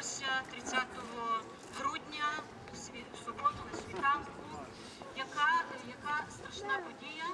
сталося 30 грудня в суботу на світанку. Яка, яка страшна подія,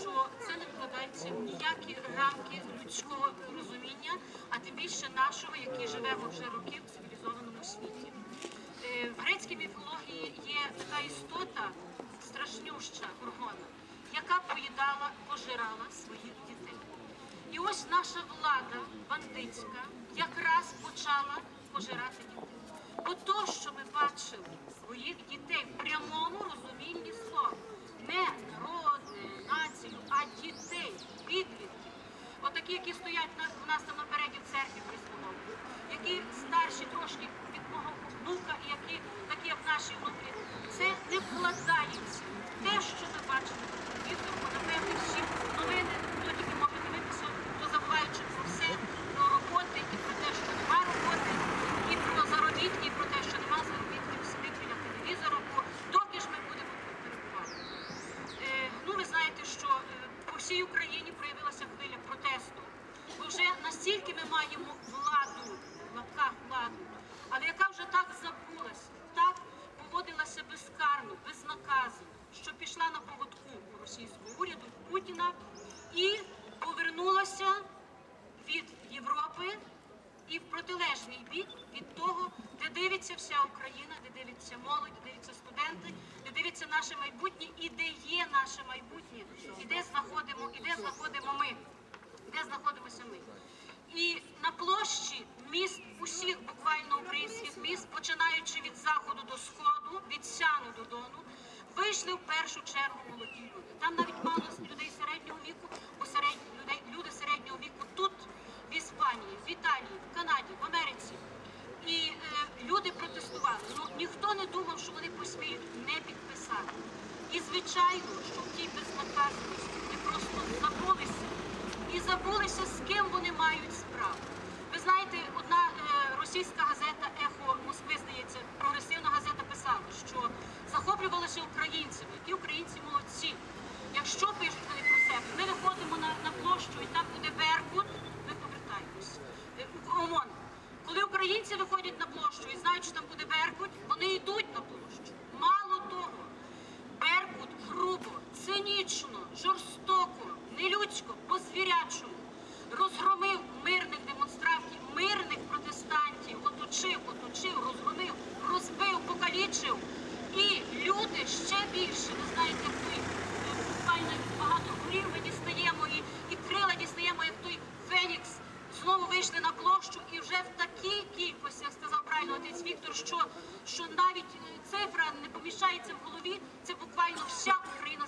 що це не вкладається в ніякі рамки людського розуміння, а тим більше нашого, який живемо вже роки в цивілізованому світі. Е, В грецькій міфології є така істота, страшнюща горгона, яка поїдала, пожирала своїх дітей. І ось наша влада бандитська якраз почала пожирати дітей. Бо то, що ми бачили своїх дітей в прямому розумінні слова, не народ, не націю, а дітей, підлітків. Отакі, які стоять на, у нас там напереді в церкві Христовому, які старші трошки від мого внука, і які такі, як наші внуки, це не вкладається в те, що ми бачимо. Вікторку, напевне, всі новини, хто тільки може дивитися, то забуваючи про все, про роботи і про те, що нема роботи, і про заробітки, і про те, що нема заробітків, сидить біля телевізору, бо доки ж ми будемо тут перебувати. Е, Ну, ви знаєте, що е, по всій Україні проявилася хвиля протесту. Бо вже настільки ми маємо владу, в лапках владу, але яка вже так забулася, так поводилася безкарно, безнаказано, що пішла на поводку у російського уряду Путіна і повернулася від Європи і в протилежний від того, де дивиться вся Україна, де дивиться молодь, де дивляться студенти, де дивиться наше майбутнє і де є наше майбутнє, і де знаходимо, і де знаходимо ми, де знаходимося ми. І на площі міст усіх буквально українських міст, починаючи від заходу до сходу, від сяну до дону, вийшли в першу чергу молоді люди. Там навіть мало людей середнього віку, бо середні людей, люди середнього віку тут, в Іспанії, в Італії, в Канаді, в Америці. І е, люди протестували. Ну ніхто не думав, що вони посміють не підписати. І звичайно, що в тій безнаказаності вони просто забулися і забулися, з ким вони мають справу. Ви знаєте, одна е, російська газета Ехо Москви, здається, прогресивна газета писала, що захоплювалися українцями, які українці молодці. Якщо пишуть вони про себе, ми виходимо на, на площу і там буде Беркут, ми повертаємось. Е, ОМОН. Коли українці виходять на площу і знають, що там буде Беркут, вони йдуть на площу. Мало того, Беркут грубо, цинічно, жорстоко, нелюдсько, по-звірячому розгромив мирних демонстрантів, мирних протестантів, оточив, оточив, розгромив, розбив, покалічив. І люди ще більше, ви знаєте, е, буквально багато горів ми дістаємо і, і крила дістаємо, як той Фенікс. Знову вийшли на площу і вже в такій кількості, як сказав правильно отець Віктор, що, що навіть е, цифра не поміщається в голові, це буквально вся Україна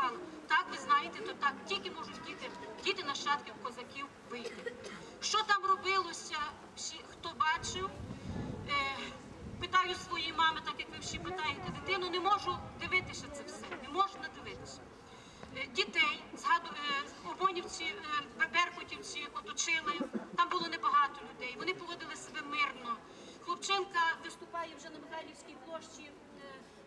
запротестувала. Так, ви знаєте, то так тільки можуть діти, діти нащадків козаків вийти. Що там робилося, хто бачив? Е, питаю своєї мами, так як ви всі питаєте, дитину не можу дивитися це все, не можна дивитися. Е, Дітей, згаду, е, обонівці, беркутівці оточили, там було небагато людей, вони поводили себе мирно. Хлопчинка виступає вже на Михайлівській площі,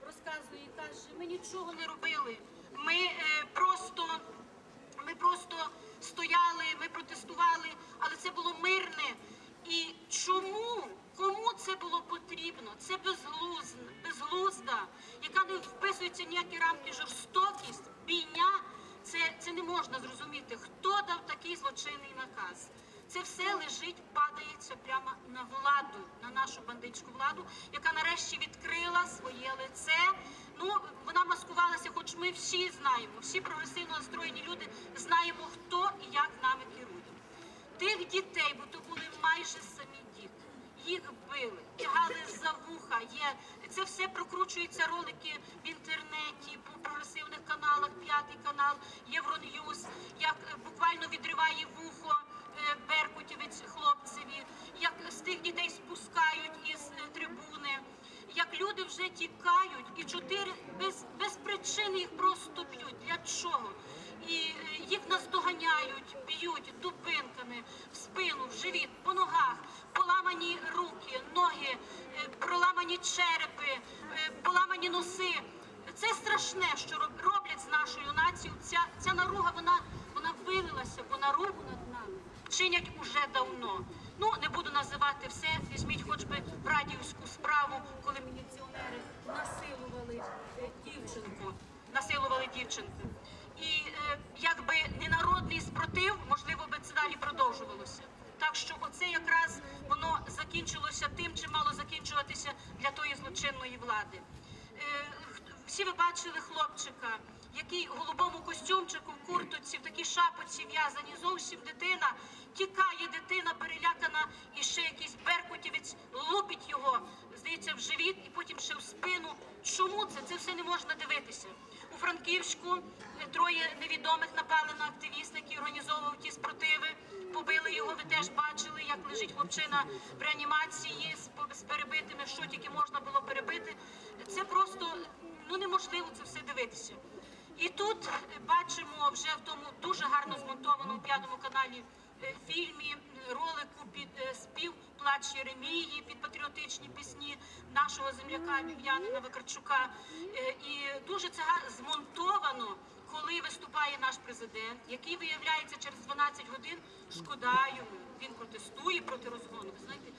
розказує і каже, ми нічого не робили. Ми е, просто ми просто стояли, ми протестували, але це було мирне. І чому? Кому це було потрібно? Це безглузда, безглузда, яка не вписується в ніякі рамки жорстокість, бійня. Це, це не можна зрозуміти, хто дав такий злочинний наказ. Це все лежить, падається прямо на владу, на нашу бандитську владу, яка нарешті відкрила своє лице. Ну, вона маскувалася, хоч ми всі знаємо, всі прогресивно настроєні люди знаємо, хто і як нами керує. Тих дітей, бо то були майже самі діти. Їх били, тягали за вуха. Є це все прокручуються ролики в інтернеті, по прогресивних каналах, п'ятий канал, Євроньюз, як буквально відриває вухо беркутівець хлопцеві, як з тих дітей спускають із е, трибуни, як люди вже тікають, і чотири без, без причини їх просто б'ють. Для чого? І е, їх наздоганяють, б'ють дубинками в спину, в живіт, по ногах, поламані руки, ноги, е, проламані черепи, е, поламані носи. Це страшне, що роблять з нашою нацією. Ця, ця наруга вона, вона вилилася, над нами чинять уже давно. Ну не буду називати все. Візьміть хоч би радіївську справу, коли міліціонери насилували е, дівчинку. Насилували дівчинку. І е, якби не народний спротив, можливо би це далі продовжувалося. Так що оце якраз воно закінчилося тим, чим мало закінчуватися для тої злочинної влади. Е, всі ви бачили хлопчика, який у голубому костюмчику, в куртоці, в такій шапочці в'язані, зовсім дитина. Тікає дитина, перелякана, і ще якийсь беркутівець лупить його, здається, в живіт і потім ще в спину. Чому це? Це все не можна дивитися. У Франківську троє невідомих напали на активіста, який організовував ті спротиви. Побили його, ви теж бачили, як лежить хлопчина в реанімації з, з перебитими, що тільки можна було перебити. Це просто ну неможливо це все дивитися. І тут бачимо вже в тому дуже гарно змонтованому п'ятому каналі фільмі, е, ролику під е, спів Плач Єремії під патріотичні пісні нашого земляка Вів'янина Викарчука. Е, І дуже це змонтовано, коли виступає наш президент, який виявляється через 12 годин. Шкода йому. Він протестує проти розгону. Ви знаєте,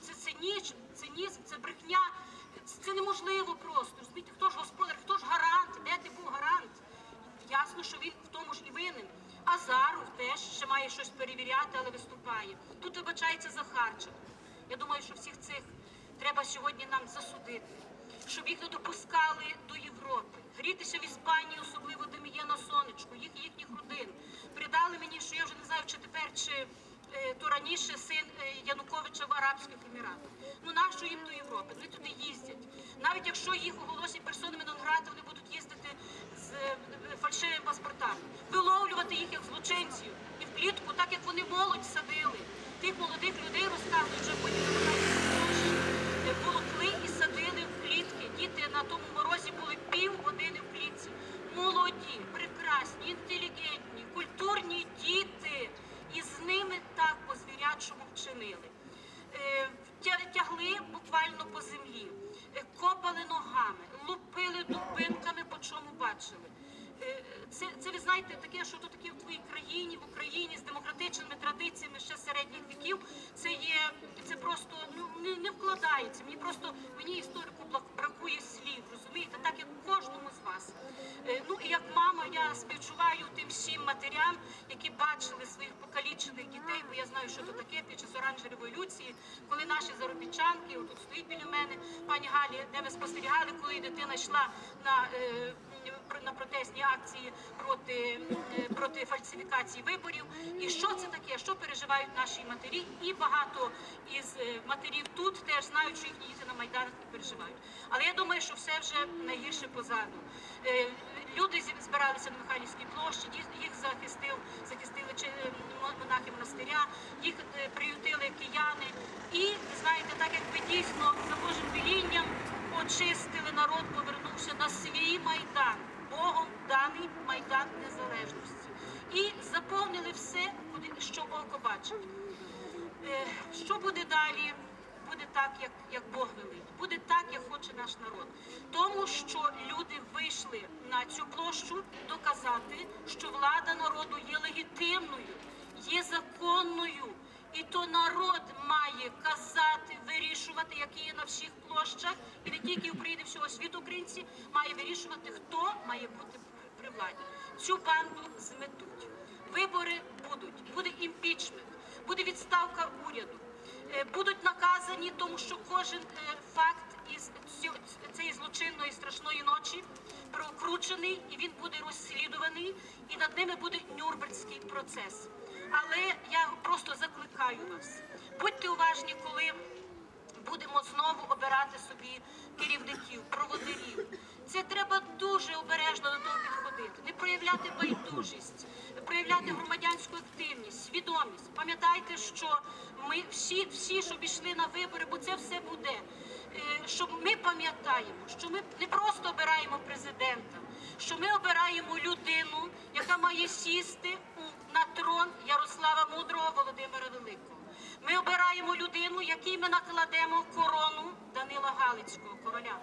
це цинічно, цинізм, це брехня. Це неможливо просто. Розумієте, хто ж господар, хто ж гарант? Де ти був гарант? Ясно, що він в тому ж і винен. Азаров теж ще має щось перевіряти, але виступає. Тут вибачається Захарченко. Я думаю, що всіх цих треба сьогодні нам засудити, щоб їх не допускали до Європи. Грітися в Іспанії, особливо де на сонечку, їх їхніх родин. Передали мені, що я вже не знаю, чи тепер чи е, то раніше син е, Януковича в Арабських Еміратах. Ну нащо їм до Європи? Вони туди їздять. Навіть якщо їх оголосять персонами Нонграда, вони будуть їздити з е, фальшивими паспортами, виловлювати їх як злочинців і в клітку, так як вони молодь садили. Тих молодих людей розказують, що потім Е, волокли і садили в клітки. Діти на тому морозі були півгодини в клітці. Молоді, прекрасні, інтелігентні, культурні діти. І з ними так по звірячому вчинили. Е, Тягли буквально по землі, е, копали ногами, лупили дубинками, по чому бачили. Е, Це, це ви знаєте, таке, що то таке в твоїй країні, в Україні з демократичними традиціями ще середніх віків. Це є це просто ну не, не вкладається. Мені просто мені історику бракує слів, розумієте, так як кожному з вас. Е, Ну і як мама, я співчуваю тим всім матерям, які бачили своїх покалічених дітей, бо я знаю, що це таке під час оранжевої революції, коли наші заробітчанки, отут стоїть біля мене, пані Галі, де ви спостерігали, коли дитина йшла на. На протестні акції проти, е, проти фальсифікації виборів. І що це таке? Що переживають наші матері? І багато із е, матерів тут теж знають, що їхні діти на майданах не переживають. Але я думаю, що все вже найгірше позаду. Е, Люди збиралися на Михайлівській площі, їх захистив, захистили монахи монастиря, їх приютили кияни. І знаєте, так заповнили все, що око бачить. Е, Що буде далі? Буде так, як, як Бог велить. Буде так, як хоче наш народ. Тому що люди вийшли на цю площу доказати, що влада народу є легітимною, є законною. І то народ має казати, вирішувати, які є на всіх площах, і не тільки в Україні, всього світу українці, має вирішувати, хто має бути при владі. Цю банду зметуть. Вибори будуть, буде імпічмент, буде відставка уряду. Е, Будуть наказані, тому що кожен е, факт із цієї злочинної страшної ночі прокручений, і він буде розслідуваний, і над ними буде Нюрнберзький процес. Але я просто закликаю вас, будьте уважні, коли будемо знову обирати собі керівників, проводирів. Це треба дуже обережно до того підходити, не проявляти байдужість, проявляти громадянську активність, свідомість. Пам'ятайте, що ми всі, всі, що пішли на вибори, бо це все буде. е, Щоб ми пам'ятаємо, що ми не просто обираємо президента, що ми обираємо людину, яка має сісти на трон Ярослава Мудрого Володимира Великого. Ми обираємо людину, якій ми накладемо корону Данила Галицького коваля.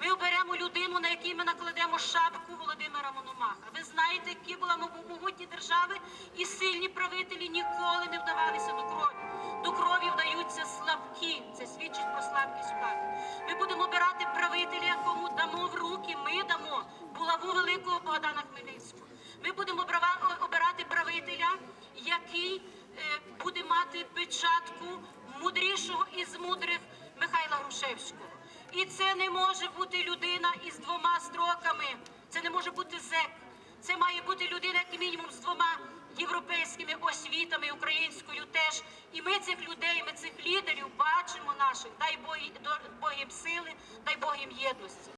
Ми оберемо людину, на якій ми накладемо шапку Володимира Мономаха. Ви знаєте, які були могутні держави і сильні правителі ніколи не вдавалися до крові. До крові вдаються слабкі. Це свідчить про слабкість влади. Ми будемо обирати правителя, якому дамо в руки. Ми дамо булаву великого Богдана Хмельницького. Ми будемо обирати правителя, який мудрішого із мудрих Михайла Грушевського. І це не може бути людина із двома строками. Це не може бути зек. Це має бути людина, як мінімум, з двома європейськими освітами, українською теж. І ми цих людей, ми цих лідерів бачимо наших. Дай Бог, їм сили, дай Бог їм єдності.